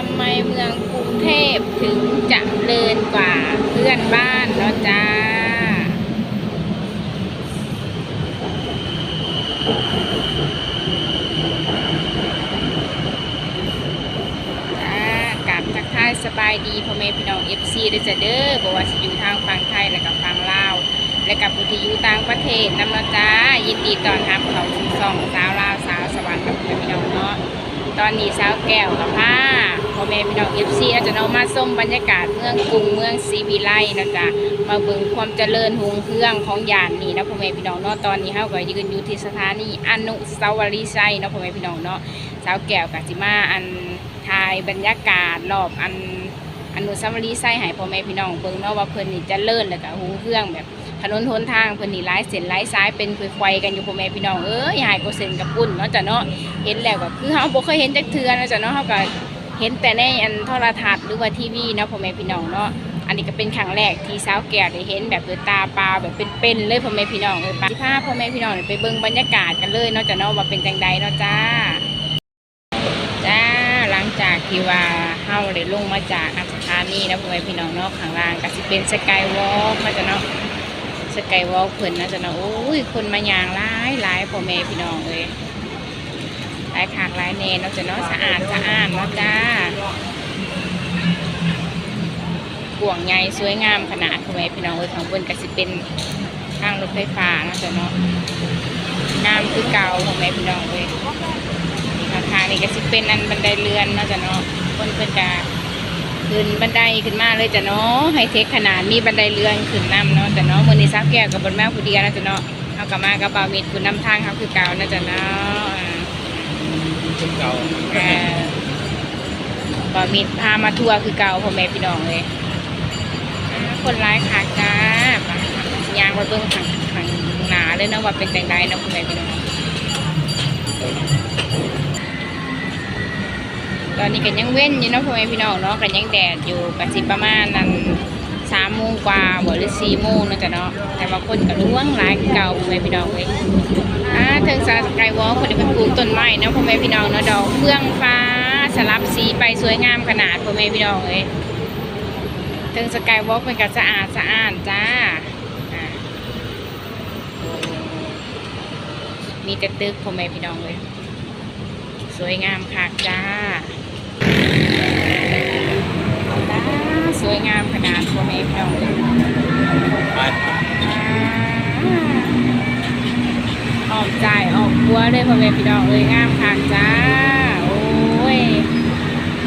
ทำไมเมืองกรุงเทพถึงจะเลินกว่าเพื่อนบ้านเนาะจ้า จ้ากลับทักทายสบายดีพ่อแม่พี่น้องเอฟซีด้วยจ้ะเด้อบอกว่าสิอยู่ทางฝั่งไทยและกับฝั่งลาว และกับผู้ที่อยู่ต่างประเทศนำเนาะจ้า ยินดีต้อนรับเขาสู่ช่องสาวลาวสาวสวรรค์กับพ่อแม่พี่น้องเนาะ ตอนนี้สาวแก้วกับผ้าพ่อแม่พี่น้องเอฟซีอาจจะนาะมาส้มบรรยากาศเมืองกรุงเมืองศรีวิไลนะจ๊ะมาเบิ่งความเจริญหุงเครื่องของย่านนี้นะพ่อแม่พี่น้องเนาะตอนนี้เฮาก็ยืนอยู่ที่สถานีอนุสาวรีย์ชัยเนาะพ่อแม่พี่น้องเนาะสาวแก้วกับจิมาอันถ่ายบรรยากาศรอบอันอนุสาวรีย์ไส้ให้พ่อแม่พี่น้องเบิ่งเนาะว่าเพิ่นนี่เจะเลิ่นแล้วก็หุงเครื่องแบบ ถนนหนทางเพิ่นนี่หลายเส้นหลายสายเป็นคุยๆกันอยู่พ่อแม่พี่น้องเอ้ยหายก็เส้นกับปุ่นเนาะจ้ะเนาะเห็นแล้วก็คือเฮาบ่เคยเห็นจักเทื่อเนาะจ้ะเนาะเฮาก็เห็นแต่ในอันโทรทัศน์หรือว่าทีวีเนาะพ่อแม่พี่น้องเนาะอันนี้ก็เป็นครั้งแรกที่สาวแก้วได้เห็นแบบด้วยตาเปล่าแบบเป็นๆเลยพ่อแม่พี่น้องเอ้ยไปสิพาพ่อแม่พี่น้องไปเบิ่งบรรยากาศกันเลยเนาะจ้ะเนาะว่าเป็นจังใดเนาะจ้าจ้าหลังจากที่ว่าเฮาได้ลงมาจากอันสถานีนะพ่อแม่พี่น้องเนาะข้างล่างก็สิเป็นสกายวอล์กมาจะเนาะ สกายวอล์กเพิ่นนะจ๊ะนะโอ้ยคนมาย่างหลายหลายพ่อแม่พี่น้องเอ้ยหลายขางหลายแน่เนาะจะเนาะสะอาดสะอาดเนาะจ้ากวางใหญ่สวยงามขนาดพ่อแม่พี่น้องเอ้ยข้างบนก็สิเป็นทางรถไฟฟ้าเนาะจะเนาะงามคือเก่าพ่อแม่พี่น้องเอ้ยราคางนี่ก็สิเป็นอันบันไดเรือนเนาะจ้ะเนาะคนเพิ่นจะ ขึ้นบันไดขึ้นมาเลยจ้ะเนาะไฮเทคขนาดมีบันไดเรือนขึ้นนํเนาะจ้ะเนาะมื้อนี้ซักแก้วกับบนแม่ผู้เดียวนะจ้ะเนาะเอากลับมากับบ่ามิดผู้นำทางเขาคือเก่านะจ้ะเนาะชุดเก่าเอ่อบ่ามิดพามาทัวร์คือเก่าพ่อแม่พี่น้องเลยคนร้ายคักจ้ายางไปเบิ่งข้างข้างหนาเลยนะว่าเป็นจังไดนะพ่อแม่พี่น้อง ตอนนี้ก็ยังเว้นอยู่เนาะพ่อแม่พี่น้องเนาะก็ยังแดดอยู่ก็สิประมาณนั้นสามโมงกว่าบ่หรือสี่โมงนะจ้ะเนาะแต่ว่าคนก็ล่วงหลายเก่าพ่อแม่พี่น้องเลยอ่าเทิงสาสกายวอล์คนที่เป็นปลูกต้นไม้เนาะพ่อแม่พี่น้องเนาะดอกเฟื่องฟ้าสลับสีไปสวยงามขนาดพ่อแม่พี่น้องเลยเทิงสกายวอล์กเป็นก็สะอาดสะอาดจ้ามีแต่ตึกพ่อแม่พี่น้องเลย สวยงามค่ะจ้า สวยงามขนาดพ่อแม่พี่น้องเลยไปออกจ่ายออกบัวเลยพ่อแม่พี่น้องเลยงามค่ะจ้า โอ้ย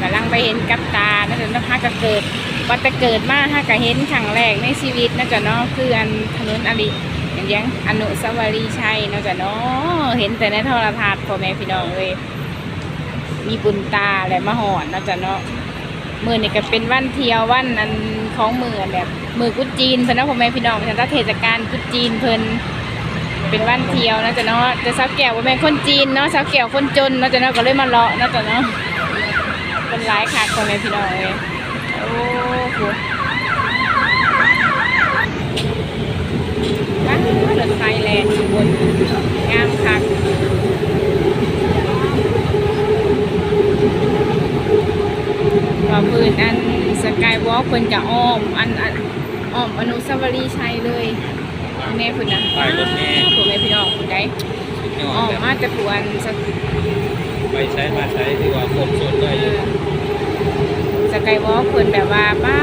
กำลังไปเห็นกับตานะจ๊ะนะฮะก็เกิดวัตเกิดมาฮะก็เห็นครั้งแรกในชีวิตนะจ๊ะเนาะคืออันถนนอริยังอนุสาวรีย์ชัยนะจ๊ะเนาะเห็นแต่ในโทรทัศน์พ่อแม่พี่น้องเลย มีบุญตาและมาหอนเนาะจ๊ะเนาะมือนี่ก็เป็นวันเที่ยววันอันของมือแบบมือกุจีนเพิ่นเนาะพ่อแม่พี่น้องฉันเทศกาลกุจีนเพิ่นเป็นวันเที่ยวเนาะจ๊ะเนาะจะสาวแก้วว่าแม่คนจีนเนาะสาวแก้วคนจนเนาะจ๊ะเนาะก็เลยมาเลาะเนาะจ๊ะเนาะเป็นร้ายค่ะคนแม่พี่น้องเลยโอ้โหว้าวรถไฟแลนด์ข้างบนงามคัก ว่าพื้นอัน สกายวอล์กเพิ่นจะอ้อมอันอันอ้อมอนุสาวรีย์ชัยเลยแม่เพิ่นนะไปรถเมล์ผมแม่พี่น้องคุณได้ชุดยออ้อดมแบบมาแต่ปวนสกไปใช้มาใช้ที่ว่าครบสุดเลยสกายวอล์กเพิ่นแบบว่าป้า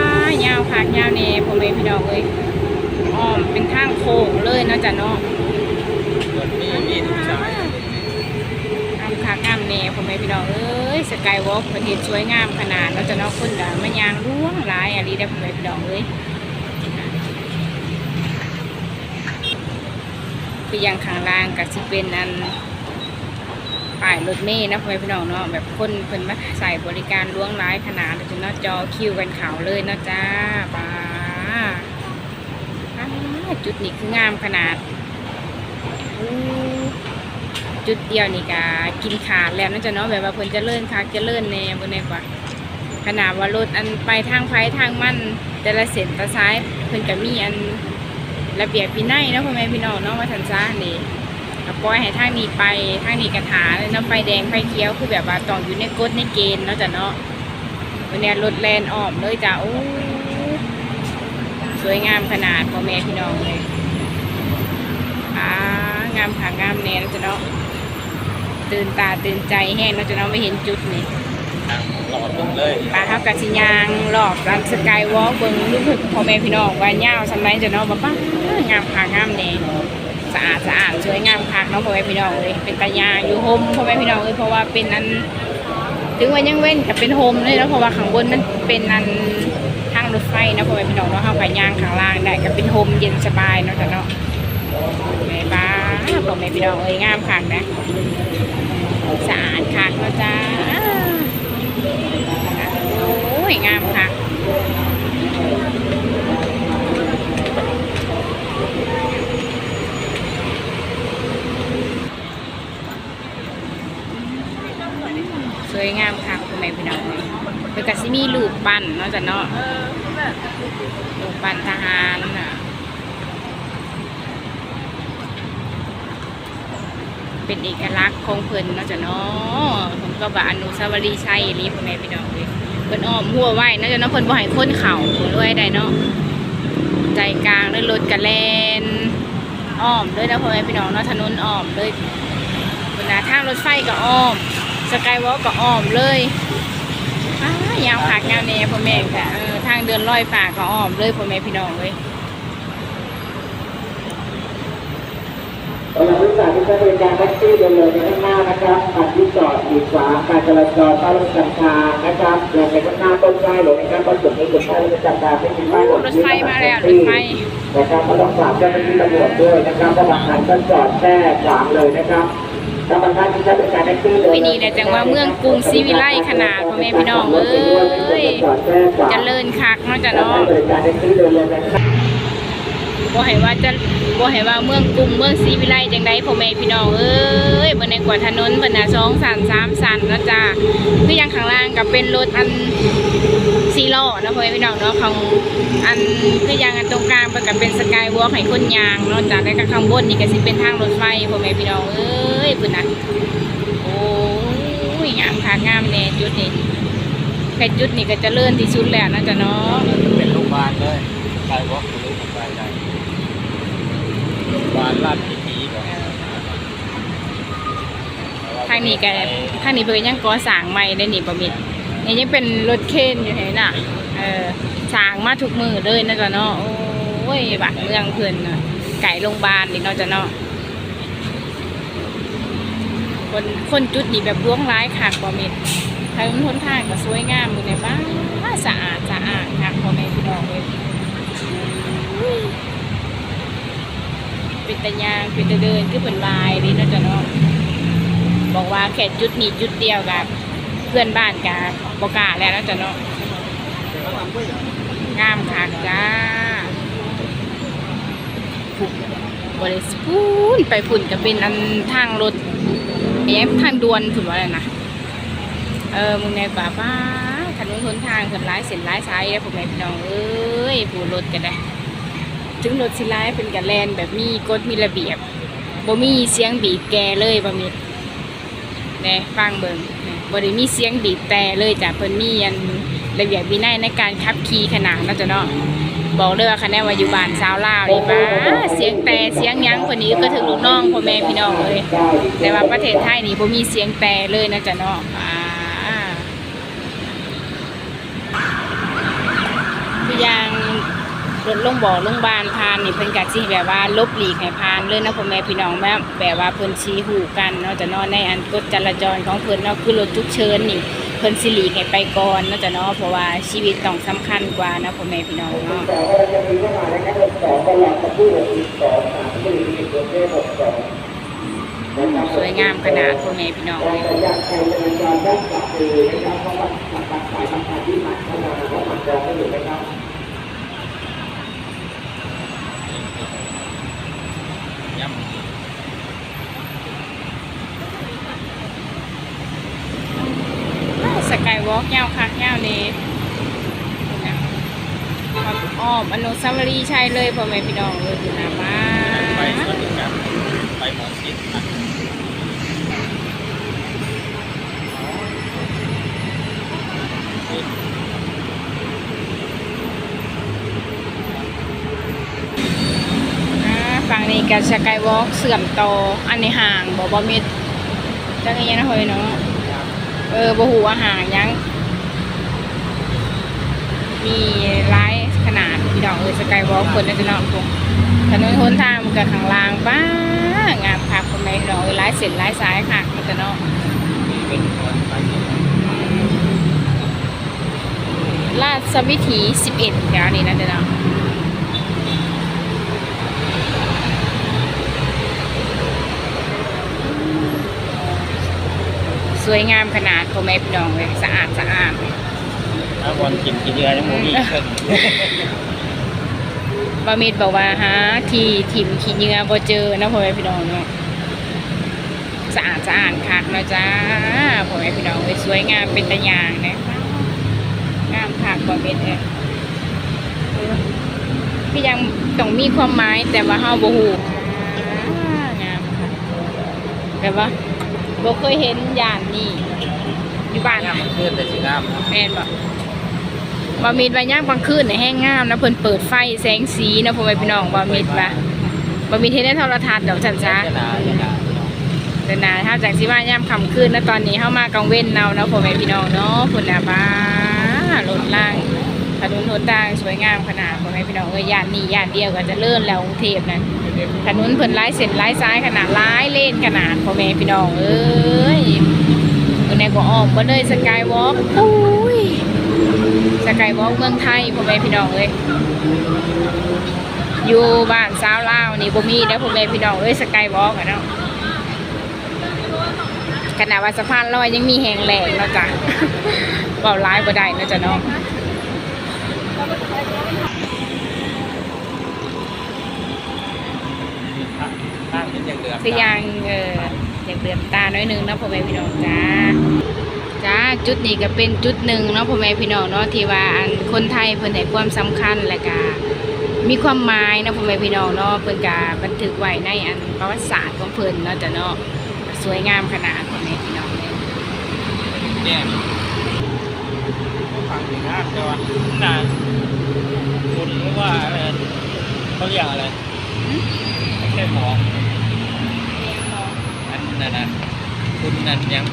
ยาวคักยาวแน่ผมแม่พี่น้องเอ้ยอ้อมเป็นทางโค้งเลยเนาะจ้ะเนาะ รถมีมีทุกสาย งามคักงามแน่ผมแม่พี่น้องเอ้ย สกายวอล์กเพิ่นเฮ็ดสวยงามขนาดเนาะจ้ะนาะคนก็มายางล่วงหลายอะลีได้ผมแม่พี่น้องเอ้ยไปยังข้างล่างก็สิเป็นอันป้ายรถเมล์นะพ่อแม่พี่น้องเนาะแบบคนเพิ่นมาใส่บริการล่วงร้ายขนาดจนนาะจอคิวกันขาวเลยเนาะจ้าป้าจุดนี้คืองามขนาดอู จุดเดียวนี่ก็กินขาดแล้วเนาะจ้ะเนาะแบบว่าเพิ่นจะเลื่อนคักจะเลื่อนแน่บ่แน่กว่าขนาดว่ารถอันไปทางไฟทางมั่นแต่ละเส้นตะซ้ายเพิ่นก็มีอันระเบียบวินัยเนาะพ่อแม่พี่น้องเนาะว่าทันซ่านี่ก็ปล่อยให้ทางนี้ไปทางนี้กระถาเลยเนาะไฟแดงไฟเขียวคือแบบว่าต้องอยู่ในกฎในเกณฑ์เนาะจ้ะเนาะวันนี้รถแลนออมเลยจ้ะโอ้สวยงามขนาดพ่อแม่พี่น้องเลยอ่างามค่ะงามแน่แล้วจ้ะเนาะ ตื่นตาตื่นใจแห้งแล้วจ้ะเนาะไม่เห็นจุดนี่ทางหลอดลงเลยปลาเฮากะสิยางรอบร้านสกายวอล์กเบิ่งลูกพ่อแม่พี่น้องว่าย่าวสำไรจ้ะเนาะบ่ป้างามค่ะงามแน่สะอาดสะอาดสวยงามค่ะเนาะพ่อแม่พี่น้องเลยเป็นตายางอยู่โฮมพ่อแม่พี่น้องเลยเพราะว่าเป็นอันถึงว่ายังเว้นกับเป็นโฮมเลยเนาะเพราะว่าข้างบนมันเป็นอันทางรถไฟเนาะพ่อแม่พี่น้องเนาะเฮาก็ย่างข้างล่างได้ก็เป็นโฮมเย็นสบายเนาะจ้ะเนาะแม่บ้าพ่อแม่พี่น้องเอ้ยงามคักนะ สะอาดคักเนาจ้าโอ้ยงามคักสวยงามคักพ่อแม่พี่น้องเอ้ยเพิ่นก็สิมีรูปปั้นนาะจ้ะเนาะรูปปั้นทหารน่ะ เป็นเอกลักษณ์ของเพิ่นเนาะจ้ะเนาะผมก็ว่าอนุสาวรีย์ชัยนี่พ่อแม่พี่น้องเลยเพิ่นอ้อมหัวไว้เนาะจ้ะเนาะเพิ่นบ่ให้คนเข่าด้วยได้เนาะใจกลางเลยรถกระแลนอ้อมเลยนะพ่อแม่พี่น้องเนาะถนนอ้อมเลยบนหน้าทางรถไฟก็อ้อมสกายวอล์กก็อ้อมเลยอ้ายาวขากยาวแน่พ่อแม่ค่ะทางเดินลอยฟ้าก็อ้อมเลยพ่อแม่พี่น้องเลย สำหรับผู้โดยสารที่ใช้บริการแท็กซี่เดินเลยในข้างหน้านะครับขับที่จอดขีดขวางการจราจรต้อนรับประจำทางนะครับเดินไปข้างหน้าต้นไม้หรือในการประจุนี้เป็นป้ายรถประจำทางไม่มีป้ายโอ้รถไฟมาแล้วรถไฟนะครับก็ต้องฝากเจ้าหน้าที่ตำรวจด้วยนะครับเพราะบางคันก็จอดแช่ขวางเลยนะครับถ้าบางท่านที่ใช้บริการแท็กซี่เดินวินี่แหละจังว่าเมืองกรุงศรีวิไลขนาดพ่อแม่พี่น้องเอ้ยเจริญคักเนาะจ้ะเนาะบริการแท็กซี่เดินเลยนะครับบ่ให้ว่าจะบ่ให้ว่าเมืองกรุงเมืองศรีวิไลจังไดพ่อแม่พี่น้องเอ้ยบ่ในกว่าถนนเพิ่นน่ะ2สัน3สันนาะจ้าคืออย่างข้างล่างก็เป็นรถอันซีล้อนะพ่อแม่พี่น้องเนาะของอันคืออย่างอันตรงกลางเพิ่นก็เป็นสกายวอล์กให้คนยางเนาะจ้าแล้วก็ข้างบนนี่ก็สิเป็นทางรถไฟพ่อแม่พี่น้องเอ้ยเพิ่นน่ะโอ้ยงามค่ะงามแน่จุดนี้แค่จุดนี้ก็จะเจริญที่สุดแล้วนาะจ้ะเนาะเป็นโรงพยาบาลเลยไปวอล์กาบาลาชพิธีก่อนทางนี้ก็ทางนี้เพิ่นยังก่อสร้างใหม่ได้นี่บ่มิดนี่ยังเป็นรถเคนอยู่เห็นน่ะ เออสร้างมาทุกมือเลยนะจ๊ะเนาะ โอ้ยบ้านเมืองเพิ่นน่ะไก่โรงพยาบาลนี่เนาะจ๊ะเนาะคนคนจุดนี่แบบล้วงร้ายคักบ่มิดทางหนทางก็สวยงามอยู่ในบ้านสะอาดสะอาดคักพ่อแม่พี่น้องเลยอุ้ย เป็นตะยางเป็นตะเดินคือเป็นลายนี่นะจ๊ะเนาะบอกว่าแค่จุดนี้จุดเดียวกับเพื่อนบ้านกับบอกล้าแล้วนะจ๊ะเนาะงามคักจ้าฝุ่นบริสพูนไปฝุ่นก็เป็นอันทางรถไอ้ทางด่วนถือว่าอะไรนะเออมึงในป่าป้าถนนหนทางเส้นร้ายเส้นร้ายซ้ายแล้วผมแม่พี่น้องเอ้ยผู้รถกันได้ ถึงรถสิร้ายเป็นกันแลนแบบมีกฎมีระเบียบบ่มีเสียงบีบแกเลยบ่มีน่ฟังเบิ่งบ่ได้มีเสียงบีบแต่เลยจ้ะเพิ่นมีอันระเบียบวินัยในการขับขี่ขนาดเนาะจ้ะเนาะบอกเลยว่าคะแนนวายู่บ้านสาวลาวนี่ป้าเสียงแต่เสียงยั้งคนนี้ก็ถึงลูกน้องพ่อแม่พี่น้องเลยแต่ว่าประเทศไทยนี่บ่มีเสียงแต่เลยนะจ๊ะเนาะอ่าคืออย่างร ถลงบ่อลงบานพานนี่เพิ่นก็สิแบบว่าลบหลีกให้พานเลยนะพ่อแม่พี่น้องแบบแบบว่าเพิ่นชี้หูกันเนาะจะเนาะในอันกฎจราจรของเพิ่นเนาะคือรถฉุกเฉินนี่เพิ่นสิหลีกให้ไปก่อนเนาะจะเนาะเพราะว่าชีวิตต้องสำคัญกว่านะพ่อแม่พี่น้องเนาะสองเราจะมีเข้ามานะครับรถสองตลอดกับผู้หกสิบสองสามสี่สิบรถเทพหกสองนะครับสวยงามขนาดพ่อแม่พี่น้องกาเลรยสัญญาณไฟจราจรด้านขวามือนะครับ ย่ำสกายวอล์กยาวคักยาวนี่อ้อมอนุสาวรีย์ชัยเลยพ่อแม่พี่น้องเลยอยู่หน้าบ้านไปสวนกันไปหมดนะ กับสกายวอล์กเสื่อมต่ออันนี้ห่างบ่บ่มิดจังไงนะเฮ้ยเนาะเออบ่ฮู้ว่าหางยัง มีหลายขนาดพี่น้องเอ้ยสกายวอล์กเพิ่นน่าจะนาะพวกถนนหนทางมันก็ข้างล่างบ้างามคักคนไหนพี่น้องเอ้ยหลายเส้นหลายสายคักมันจะเนาะเป็นคนไปลาดสวิถี11แถวนี้นะเจ้าเสวยงามขนาดพ่อแม่พี่น้องเลยสะอาดสะอาดถ้าบอลกินกินเยอะนี่มูมี่ขึ้นบามิดบอกว่าฮะที่ทิมขี้เหงื่อบ่เจอนะพ่อแม่พี่น้องเนาะสะอาดสะอาดคักนะจ้าพ่อแม่พี่น้องเลยสวยงามเป็นตะยางนะงามคักบามิดเนี่ยเออพี่ยังต้องมีความหมายแต่ว่าเฮาบ่ฮู้อ่างามค่ะแบบว่า บ่เคยเห็นย่านนี้อยู่บ้านเนี่ยมันขึ้นแต่สีงามนะแม่นบ่บ่มีดว่าย่างกลางคืนนี่แห้งงามนะเพิ่นเปิดไฟแสงสีนะพ่อแม่พี่น้องบ่มีดว่าบ่มีเทศในโทรทัศน์ดอกจันจ้าจะหนาจะหนาแต่นาถ้าจากสิว่ายามค่ำคืนนะตอนนี้เฮามากลางเว้นเนาเนาะพ่อแม่พี่น้องเนาะพุ่นน่ะบ้ารถล่างถนนหนทางสวยงามขนาดพ่อแม่พี่น้องเอ้ยย่านนี้ย่านเดียวก็จะเลื่อนแล้วกรุงเทพนั่น ถนนเพิ่นหลายเส้นหลายซ้ายขนาดหลายเล่นขนาดพ่อแม่พี่น้องเอ้ยคนไหนก็ออกบ่เลยสกายวอล์กอุ้ยสกายวอล์กเมืองไทยพ่อแม่พี่น้องเอ้ยอยู่บ้านสาวลาวนี่บ่มีแล้วพ่อแม่พี่น้องเอ้ยสกายวอล์กอะเนาะขนาดว่าสะพานลอยยังมีแหงแหลกเนาะจ้ะเบาร้ายบ่ได้เนาะจ้ะเนาะ ข้างเป็นอย่างเดือดคือยังเอออยากเดือดตาน้อยหนึงเนาะพ่อแม่พี่น้องจ้าจ้าจุดนี้ก็เป็นจุดหนึ่งเนาะพ่อแม่พี่น้องเนาะที่ว่าอันคนไทยเพิ่นให้ความสำคัญและก็มีความหมายเนาะพ่อแม่พี่น้องเนาะเพิ่นก็บันทึกไว้ในอันประวัติศาสตร์ของเพิ่นเนาะจ้ะเนาะสวยงามขนาดพ่อแม่พี่น้องเนี่ยเนี่ยฟังถึงงามแต่ว่าหนาคุณหรือว่าอะไรเขาเรียกอะไรไม่ใช่หมออั นนั้นนะคุณนั่นยัง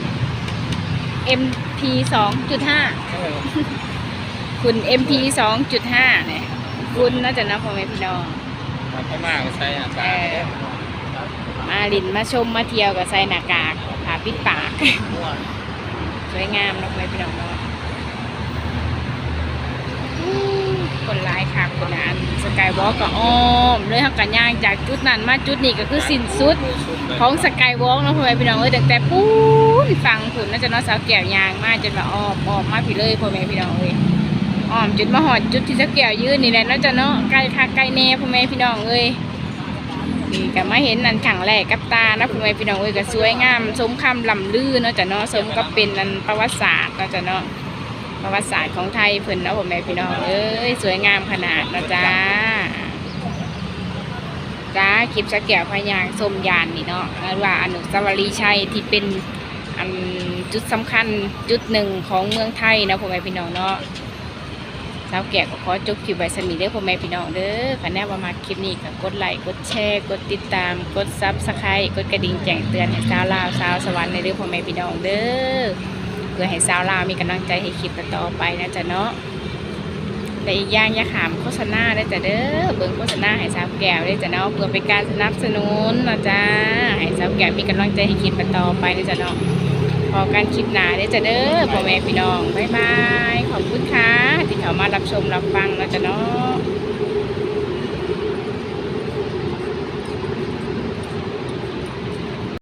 เอ็มพีสองจุดห้าเออคุณ MP สองจุดห้าเนี่ยคุณเนาะจ้ะเนาะพ่อแม่พี่น้องมันก็มากใช้อาสามาลินมาชมมาเที่ยวกับใส่หน้ากากผ้าปิดปากม่วนสวยงามเนาะพ่อแม่พี่น้องเนาะอู้คนร้ายค่ะคนอันสกาย วอล์กก็อ้อมเลยเขากันย่างจากจุดนั้นมาจุดนี้ก็คือสิ้นสุดของสกายวอล์กเนาะพ่อแม่พี่น้องเอ้ยตั้งแต่ปูนฟังผุนน่าจะเนาะสาวแก้วยางมาจนว่าอ้อมอ้อมมาพี่เลยพ่อแม่พี่น้องเอ้ยอ้อมจุดมาหอดจุดที่สาวแก้วยืนนี่แหละเนาจะเนาะใกล้คักใกล้แน่พ่อแม่พี่น้องเอ้ยนี่ก็มาเห็นอันขังแรกกับตานะพ่อแม่พี่น้องเอ้ยก็สวยงามสมคำลำลือเนาะจ้ะเนาะสมกับเป็นอันประวัติศาสตร์เนาะจ้ะเนาะ ประวัติศาสตร์ของไทยเพิ่นเนาะพ่อแม่พี่น้องเอ้ยสวยงามขนาดนะจ้าจ้าคลิปสะแก้วพญางสมยานนี่เนาะหรือว่าอนุสาวรีย์ชัยที่เป็นอันจุดสำคัญจุดหนึ่งของเมืองไทยนะพ่อแม่พี่น้องเนาะสาวแก่ก็ขอจบคลิปไว้สมีเด้อพ่อแม่พี่น้องเด้อคะแนนว่ามาคลิปนี้ก็กดไลค์กดแชร์กดติดตาม กดซับสไครต์กดกระดิ่งแจ้งเตือนให้สาวลาวสาวสวรรค์ในเด้อพ่อแม่พี่น้องเด้อ พื่อให้สาวลาวมีกำลังใจให้คลิปต่อไปนะจ๊ะเนาะแต่อีกอย่างอย่าขามโฆษณาได้จ้ะเด้อเบิ่งโฆษณาให้สาวแก้วได้จ้ะเนาะเพื่อเป็นการสนับสนุนนะจ้าให้สาวแก้วมีกำลังใจให้คลิปต่อไปได้จ้ะเนาะพอการคลิปหนาได้จ้ะเด้อพ่อแม่พี่น้องบ๊ายบายขอบคุณค่ะที่เข้ามารับชมรับฟังนะจ้ะเนาะ